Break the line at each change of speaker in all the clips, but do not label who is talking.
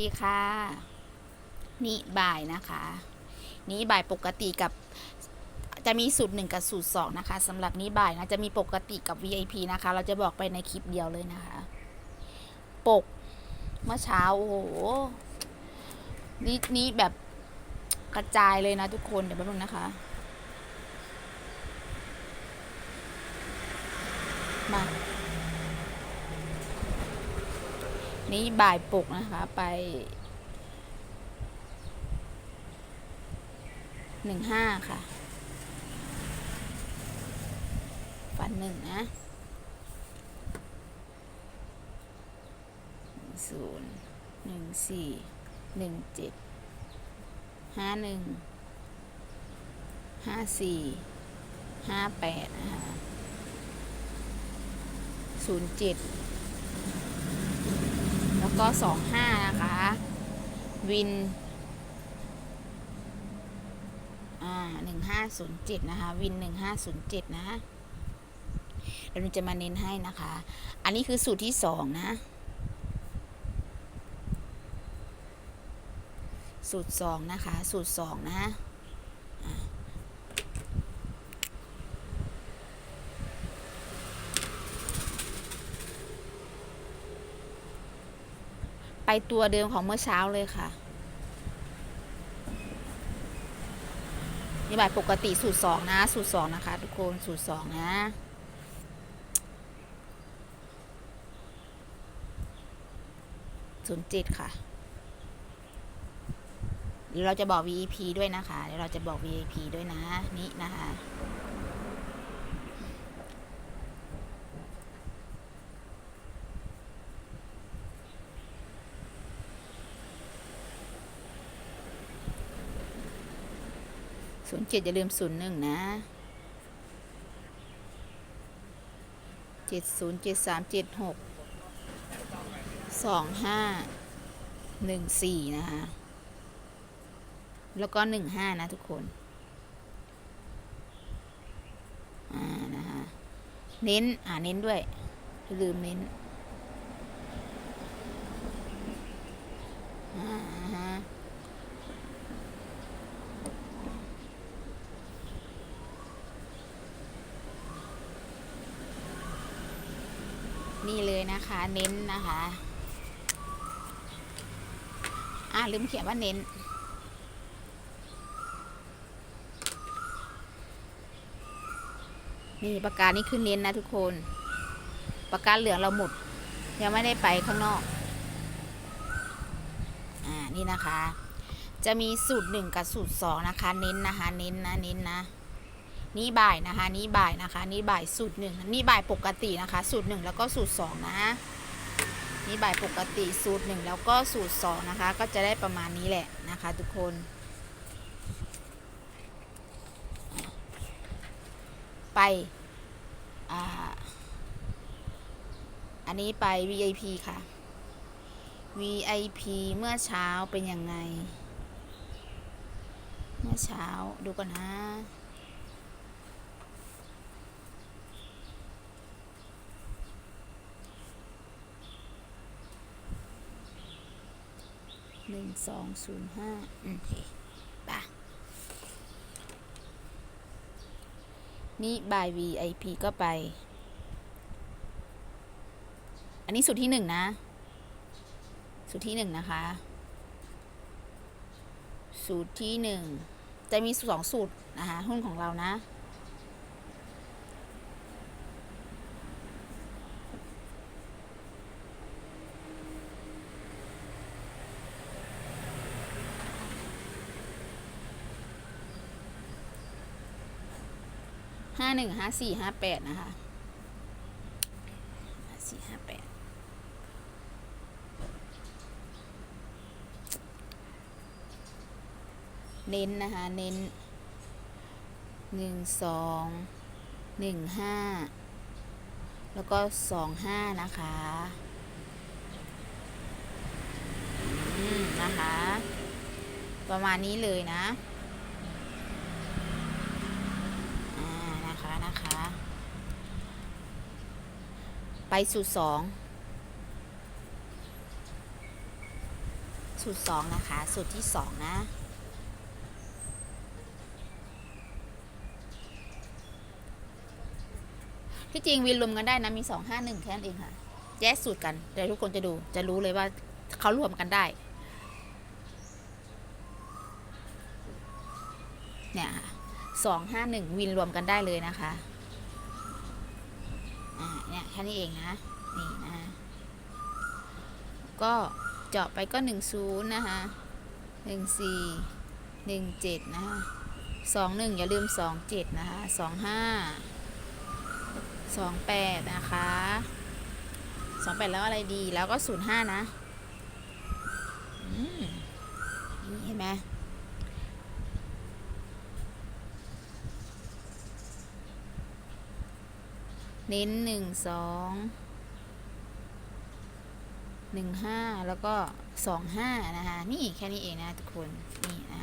ดีค่ะ นี่บ่ายนะคะ นี่บ่ายปกติกับจะมีสูตรหนึ่งกับสูตรสองนะคะสำหรับนี้บ่ายนะจะมีปกติกับ VIP นะคะ เราจะบอกไปในคลิปเดียวเลยนะคะ ปกเมื่อเช้าโอ้โหนี่นี่แบบกระจายเลยนะทุกคนเดี๋ยวแป๊บนึงนะคะ มา นี่บ่ายปลุกนะคะไปหนึ่งห้าค่ะฟันหนึ่งนะศูนย์หนึ่งสี่หนึ่งเจ็ดห้าหนึ่งห้าสี่ห้าแปดนะคะศูนย์เจ็ด แล้วก็สองห้านะคะ วินอ่าหนึ่งห้าศูนย์เจ็ดนะคะ วินหนึ่งห้าศูนย์เจ็ดนะเดี๋ยวหนูจะมาเน้นให้นะคะ อันนี้คือสูตรที่สองนะ สูตรสองนะคะ สูตรสองนะ ไปตัวเดิมของเมื่อเช้าเลยค่ะนี่แบบปกติสูตรสองนะ สูตรสองนะคะ ทุกคนสูตรสองนะศูนย์เจ็ดค่ะ เดี๋ยวเราจะบอก VIP ด้วยนะคะ เดี๋ยวเราจะบอก VIP ด้วยนะ นี่นะคะ ศูนย์เจ็ดอย่าลืมศูนย์หนึ่งนะเจ็ดศูนย์เจ็ดสามเจ็ดหกสองห้าหนึ่งสี่นะคะ แล้วก็หนึ่งห้านะทุกคนอ่านะคะเน้น อ่าเน้นด้วยอย่าลืมเน้นอ่าฮะ นี่เลยนะคะเน้นนะคะอ่าลืมเขียนว่าเน้น นี่ปากกานี่คือเน้นนะทุกคนปากกาเหลืองเราหมด ยังไม่ได้ไปข้างนอก อ่านี่นะคะ จะมีสูตรหนึ่งกับสูตรสองนะคะ เน้นนะคะ เน้นนะเน้นนะ นี่บ่ายนะคะ นี่บ่ายนะคะ นี่บ่ายสูตรหนึ่งนี่บ่ายปกตินะคะ สูตรหนึ่งแล้วก็สูตรสองนะ นี่บ่ายปกติสูตรหนึ่งแล้วก็สูตรสองนะคะ ก็จะได้ประมาณนี้แหละนะคะ ทุกคน ไปอ่าอันนี้ไป VIP ค่ะ VIP เมื่อเช้าเป็นยังไง เมื่อเช้าดูก่อนนะ หนึ่งสองศูนย์ห้าอืมโอเคป่ะนี่บาย VIP ก็ไป อันนี้สูตรที่หนึ่งนะ สูตรที่หนึ่งนะคะ สูตรที่หนึ่งจะมีสองสูตรนะคะหุ้นของเรานะ ห้าหนึ่งห้าสี่ห้าแปดนะคะห้าสี่ห้าแปดเน้นนะคะ เน้นหนึ่งสองหนึ่งห้าแล้วก็สองห้านะคะอืมนะคะ ประมาณนี้เลยนะ อ่า นะคะนะคะ ไปสูตรสองสูตรสองนะคะ สูตรที่สองนะที่จริงวินรวมกันได้นะมีสองห้าหนึ่งแค่นั้นเองค่ะ แยกสูตรกันเดี๋ยวทุกคนจะดูจะรู้เลยว่าเขารวมกันได้เนี่ยสองห้าหนึ่งวินรวมกันได้เลยนะคะ เนี่ยแค่นี้เองนะ นี่นะ ก็เจาะไปก็หนึ่งศูนย์นะคะหนึ่งสี่หนึ่งเจ็ดนะคะสองหนึ่งอย่าลืมสองเจ็ดนะคะสองห้าสองแปดนะคะสองแปดแล้วอะไรดีแล้วก็ศูนย์ห้านะ อืม นี่เห็นไหม เน้นหนึ่งสองหนึ่งห้าแล้วก็สองห้านะคะ นี่แค่นี้เองนะทุกคน นี่นะ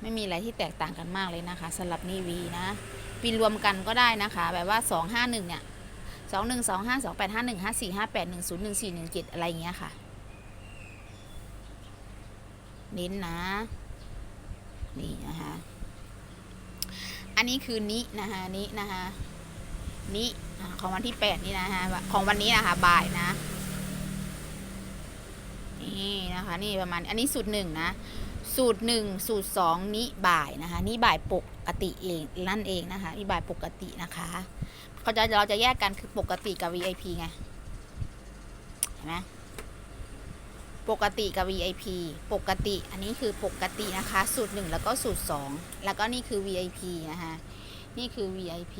ไม่มีอะไรที่แตกต่างกันมากเลยนะคะสำหรับนี่วีนะปีรวมกันก็ได้นะคะ แบบว่าสองห้าหนึ่งเนี่ยสองหนึ่งสองห้าสองแปดห้าหนึ่งห้าสี่ห้าแปดหนึ่งศูนย์หนึ่งสี่หนึ่งเจ็ดอะไรเงี้ยค่ะ เน้นนะ นี่นะคะ อันนี้คือนินะคะนินะคะ นี้ของวันที่แปดนี่นะฮะของวันนี้นะคะบ่ายนะนี่นะคะนี่ประมาณอันนี้สูตรหนึ่งนะสูตรหนึ่งสูตรสองนี้บ่ายนะคะนี่บ่ายปกติเองนั่นเองนะคะนี่บ่ายปกตินะคะเขาจะเราจะแยกกันคือปกติกับ VIP ไงเห็นไหมปกติกับ VIP ปกติ อันนี้คือปกตินะคะ สูตรหนึ่งแล้วก็สูตรสองแล้วก็นี่คือ VIP นะคะนี่คือ VIP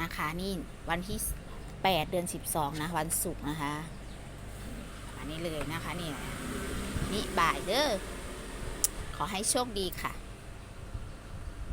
นะคะ นี่วันที่ 8 เดือน 12 นะ วันศุกร์นะคะ อันนี้เลยนะคะเนี่ยนี่บ่ายเด้อขอให้โชคดีค่ะ